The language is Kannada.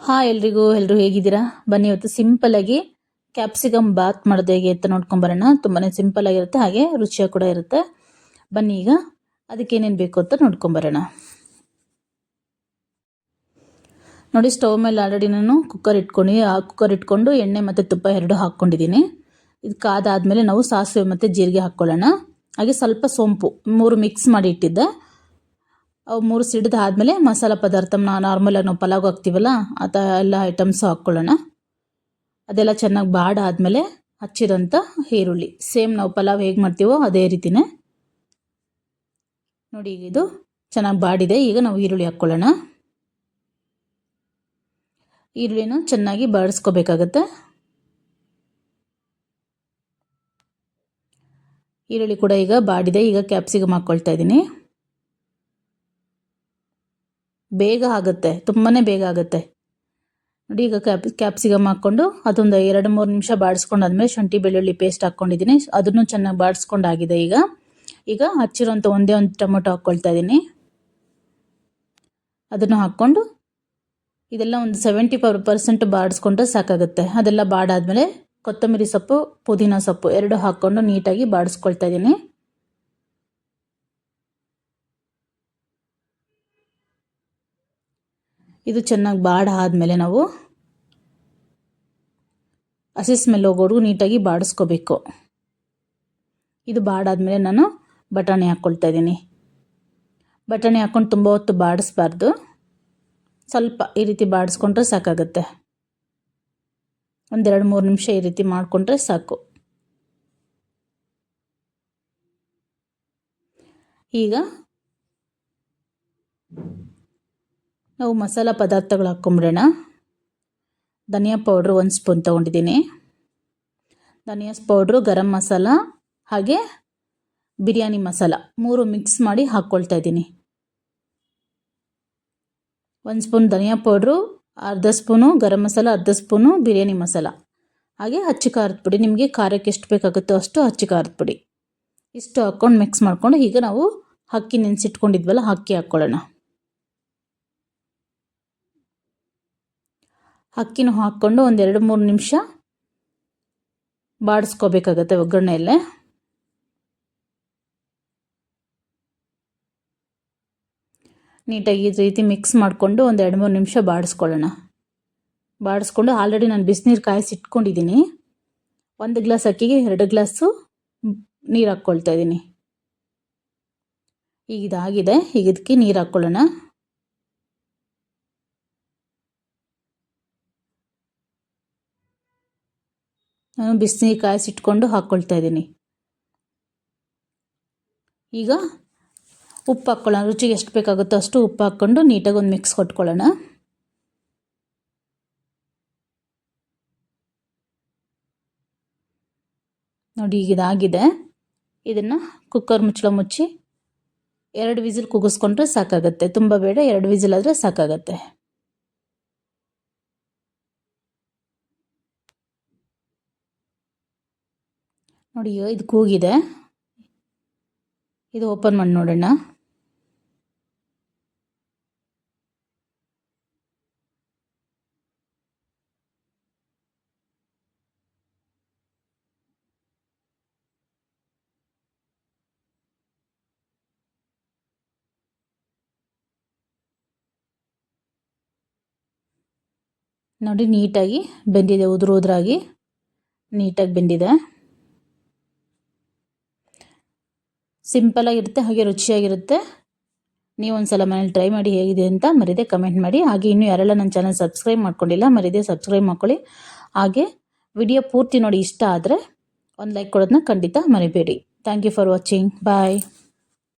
ಹಾಯ್ ಎಲ್ರಿಗೂ ಎಲ್ಲರೂ ಹೇಗಿದ್ದೀರಾ? ಬನ್ನಿ ಇವತ್ತು ಸಿಂಪಲ್ಲಾಗಿ ಕ್ಯಾಪ್ಸಿಕಮ್ ಬಾತ್ ಮಾಡೋದು ಹೇಗೆ ಅಂತ ನೋಡ್ಕೊಂಬರೋಣ ತುಂಬಾ ಸಿಂಪಲ್ ಆಗಿರುತ್ತೆ, ಹಾಗೆ ರುಚಿಯಾಗಿ ಕೂಡ ಇರುತ್ತೆ. ಬನ್ನಿ ಈಗ ಅದಕ್ಕೆ ಏನೇನು ಬೇಕು ಅಂತ ನೋಡ್ಕೊಂಬರೋಣ ನೋಡಿ, ಸ್ಟವ್ ಮೇಲೆ ಆಲ್ರೆಡಿ ನಾನು ಕುಕ್ಕರ್ ಇಟ್ಕೊಂಡು, ಆ ಕುಕ್ಕರ್ ಇಟ್ಕೊಂಡು ಎಣ್ಣೆ ಮತ್ತು ತುಪ್ಪ ಎರಡು ಹಾಕ್ಕೊಂಡಿದ್ದೀನಿ. ಇದು ಕಾದಾದಮೇಲೆ ನಾವು ಸಾಸಿವೆ ಮತ್ತು ಜೀರಿಗೆ ಹಾಕ್ಕೊಳ್ಳೋಣ. ಹಾಗೆ ಸ್ವಲ್ಪ ಸೋಂಪು, ಮೂರು ಮಿಕ್ಸ್ ಮಾಡಿ ಇಟ್ಟಿದ್ದೆ. ಅವು ಮೂರು ಸಿಡ್ದು ಆದಮೇಲೆ ಮಸಾಲ ಪದಾರ್ಥ ನಾವು ನಾರ್ಮಲಾಗಿ ನಾವು ಪಲಾವ್ ಹಾಕ್ತೀವಲ್ಲ ಆ ಥರ ಎಲ್ಲ ಐಟಮ್ಸ್ ಹಾಕ್ಕೊಳ್ಳೋಣ ಅದೆಲ್ಲ ಚೆನ್ನಾಗಿ ಬಾಡಾದಮೇಲೆ ಹಚ್ಚಿರೋಂಥ ಈರುಳ್ಳಿ. ಸೇಮ್ ನಾವು ಪಲಾವ್ ಹೇಗೆ ಮಾಡ್ತೀವೋ ಅದೇ ರೀತಿನೇ. ನೋಡಿ ಈಗ ಇದು ಚೆನ್ನಾಗಿ ಬಾಡಿದೆ, ಈಗ ನಾವು ಈರುಳ್ಳಿ ಹಾಕ್ಕೊಳ್ಳೋಣ ಈರುಳ್ಳಿನ ಚೆನ್ನಾಗಿ ಬಾಡಿಸ್ಕೋಬೇಕಾಗತ್ತೆ. ಈರುಳ್ಳಿ ಕೂಡ ಈಗ ಬಾಡಿದೆ, ಈಗ ಕ್ಯಾಪ್ಸಿಕಮ್ ಹಾಕ್ಕೊಳ್ತಾ ಇದ್ದೀನಿ ಬೇಗ ಆಗುತ್ತೆ ತುಂಬಾ ಬೇಗ ಆಗುತ್ತೆ. ನೋಡಿ, ಈಗ ಕ್ಯಾಪ್, ಕ್ಯಾಪ್ಸಿಕಮ್ ಹಾಕ್ಕೊಂಡು ಅದೊಂದು ಎರಡು ಮೂರು ನಿಮಿಷ ಬಾಡಿಸ್ಕೊಂಡಾದ್ಮೇಲೆ ಶುಂಠಿ, ಬೆಳ್ಳುಳ್ಳಿ ಪೇಸ್ಟ್ ಹಾಕ್ಕೊಂಡಿದ್ದೀನಿ. ಅದನ್ನು ಚೆನ್ನಾಗಿ ಬಾಡಿಸ್ಕೊಂಡಾಗಿದೆ ಈಗ. ಈಗ ಹಚ್ಚಿರೋಂಥ ಒಂದೇ ಒಂದು ಟೊಮೊಟೊ ಹಾಕ್ಕೊಳ್ತಾ ಇದ್ದೀನಿ. ಅದನ್ನು ಹಾಕ್ಕೊಂಡು ಇದೆಲ್ಲ ಒಂದು ಸೆವೆಂಟಿ ಫೈವ್ ಪರ್ಸೆಂಟ್ ಬಾಡಿಸ್ಕೊಂಡ್ರೆ ಸಾಕಾಗುತ್ತೆ. ಅದೆಲ್ಲ ಬಾಡಾದ್ಮೇಲೆ ಕೊತ್ತಂಬರಿ ಸೊಪ್ಪು, ಪುದೀನ ಸೊಪ್ಪು ಎರಡು ಹಾಕ್ಕೊಂಡು ನೀಟಾಗಿ ಬಾಡಿಸ್ಕೊಳ್ತಾ ಇದ್ದೀನಿ. ಇದು ಚೆನ್ನಾಗಿ ಬಾಡ ಆದಮೇಲೆ ನಾವು ಹಸಿ ಸ್ಮೆಲ್ ಹೋಗೋರು ನೀಟಾಗಿ ಬಾಡಿಸ್ಕೋಬೇಕು. ಇದು ಬಾಡಾದಮೇಲೆ ನಾನು ಬಟಾಣಿ ಹಾಕ್ಕೊಳ್ತಾ ಇದ್ದೀನಿ. ಬಟಾಣಿ ಹಾಕ್ಕೊಂಡು ತುಂಬ ಹೊತ್ತು ಬಾಡಿಸ್ಬಾರ್ದು. ಸ್ವಲ್ಪ ಈ ರೀತಿ ಬಾಡಿಸ್ಕೊಂಡ್ರೆ ಸಾಕಾಗುತ್ತೆ. ಒಂದೆರಡು ಮೂರು ನಿಮಿಷ ಈ ರೀತಿ ಮಾಡಿಕೊಂಡ್ರೆ ಸಾಕು. ಈಗ ನಾವು ಮಸಾಲ ಪದಾರ್ಥಗಳು ಹಾಕ್ಕೊಂಬಿಡೋಣ ಧನಿಯಾ ಪೌಡ್ರು ಒಂದು ಸ್ಪೂನ್ ತೊಗೊಂಡಿದ್ದೀನಿ. ಧನಿಯಾ ಪೌಡ್ರು, ಗರಂ ಮಸಾಲ, ಹಾಗೆ ಬಿರಿಯಾನಿ ಮಸಾಲ ಮೂರು ಮಿಕ್ಸ್ ಮಾಡಿ ಹಾಕ್ಕೊಳ್ತಾ ಇದ್ದೀನಿ. ಒಂದು ಸ್ಪೂನ್ ಧನಿಯಾ ಪೌಡ್ರು, ಅರ್ಧ ಸ್ಪೂನು ಗರಂ ಮಸಾಲ, ಅರ್ಧ ಸ್ಪೂನು ಬಿರಿಯಾನಿ ಮಸಾಲ. ಹಾಗೆ ಹಚ್ಚಿ ಖಾರದ ಪುಡಿ, ನಿಮಗೆ ಖಾರಕ್ಕೆ ಎಷ್ಟು ಬೇಕಾಗುತ್ತೋ ಅಷ್ಟು ಹಚ್ಚಿ ಖಾರದ ಪುಡಿ. ಇಷ್ಟು ಹಾಕ್ಕೊಂಡು ಮಿಕ್ಸ್ ಮಾಡಿಕೊಂಡು ಈಗ ನಾವು ಹಕ್ಕಿ ನೆನೆಸಿಟ್ಕೊಂಡಿದ್ವಲ್ಲ, ಹಕ್ಕಿ ಹಾಕ್ಕೊಳ್ಳೋಣ. ಅಕ್ಕಿನೂ ಹಾಕ್ಕೊಂಡು ಒಂದು ಎರಡು ಮೂರು ನಿಮಿಷ ಬಾಡಿಸ್ಕೋಬೇಕಾಗತ್ತೆ ಒಗ್ಗರಣೆಯಲ್ಲೇ. ನೀಟಾಗಿ ಈ ರೀತಿ ಮಿಕ್ಸ್ ಮಾಡಿಕೊಂಡು ಒಂದು ಎರಡು ಮೂರು ನಿಮಿಷ ಬಾಡಿಸ್ಕೊಳ್ಳೋಣ. ಬಾಡಿಸ್ಕೊಂಡು ಆಲ್ರೆಡಿ ನಾನು ಬಿಸಿನೀರು ಕಾಯಿಸಿ ಇಟ್ಕೊಂಡಿದ್ದೀನಿ. ಒಂದು ಗ್ಲಾಸ್ ಅಕ್ಕಿಗೆ ಎರಡು ಗ್ಲಾಸು ನೀರು ಹಾಕ್ಕೊಳ್ತಾ ಇದ್ದೀನಿ. ಈಗ ಇದಾಗಿದೆ, ಈಗ ಇದಕ್ಕೆ ನೀರು ಹಾಕ್ಕೊಳ್ಳೋಣ. ನಾನು ಬಿಸಿನೀರು ಕಾಯಿಸಿಟ್ಕೊಂಡು ಹಾಕ್ಕೊಳ್ತಾ ಇದ್ದೀನಿ. ಈಗ ಉಪ್ಪು ಹಾಕ್ಕೊಳ್ಳೋಣ. ರುಚಿಗೆ ಎಷ್ಟು ಬೇಕಾಗುತ್ತೋ ಅಷ್ಟು ಉಪ್ಪು ಹಾಕ್ಕೊಂಡು ನೀಟಾಗಿ ಒಂದು ಮಿಕ್ಸ್ ಕೊಟ್ಕೊಳ್ಳೋಣ. ನೋಡಿ, ಈಗ ಇದಾಗಿದೆ. ಇದನ್ನು ಕುಕ್ಕರ್ ಮುಚ್ಚಳ ಮುಚ್ಚಿ ಎರಡು ವಿಸಿಲ್ ಕುಗಿಸ್ಕೊಂಡ್ರೆ ಸಾಕಾಗುತ್ತೆ. ತುಂಬ ಬೇಡ, ಎರಡು ವಿಸಿಲ್ ಆದರೆ ಸಾಕಾಗತ್ತೆ. ನೋಡಿ ಇದು ಕೂಗಿದೆ. ಇದು ಓಪನ್ ಮಾಡಿ ನೋಡೋಣ. ನೋಡಿ ನೀಟಾಗಿ ಬೆಂದಿದೆ ಉದುರು ಉದುರಾಗಿ ನೀಟಾಗಿ ಬೆಂದಿದೆ. ಸಿಂಪಲಾಗಿರುತ್ತೆ ಹಾಗೆ ರುಚಿಯಾಗಿರುತ್ತೆ. ನೀವು ಒಂದು ಸಲ ಮನೇಲಿ ಟ್ರೈ ಮಾಡಿ ಹೇಗಿದೆ ಅಂತ ಮರಿದೆ ಕಮೆಂಟ್ ಮಾಡಿ. ಹಾಗೆ ಇನ್ನೂ ಯಾರೆಲ್ಲ ನನ್ನ ಚಾನಲ್ ಸಬ್ಸ್ಕ್ರೈಬ್ ಮಾಡ್ಕೊಂಡಿಲ್ಲ, ಮರಿದೆ ಸಬ್ಸ್ಕ್ರೈಬ್ ಮಾಡ್ಕೊಳ್ಳಿ. ಹಾಗೆ ವಿಡಿಯೋ ಪೂರ್ತಿ ನೋಡಿ ಇಷ್ಟ ಆದರೆ ಒಂದು ಲೈಕ್ ಕೊಡೋದನ್ನ ಖಂಡಿತ ಮರಿಬೇಡಿ. Thank you for watching bye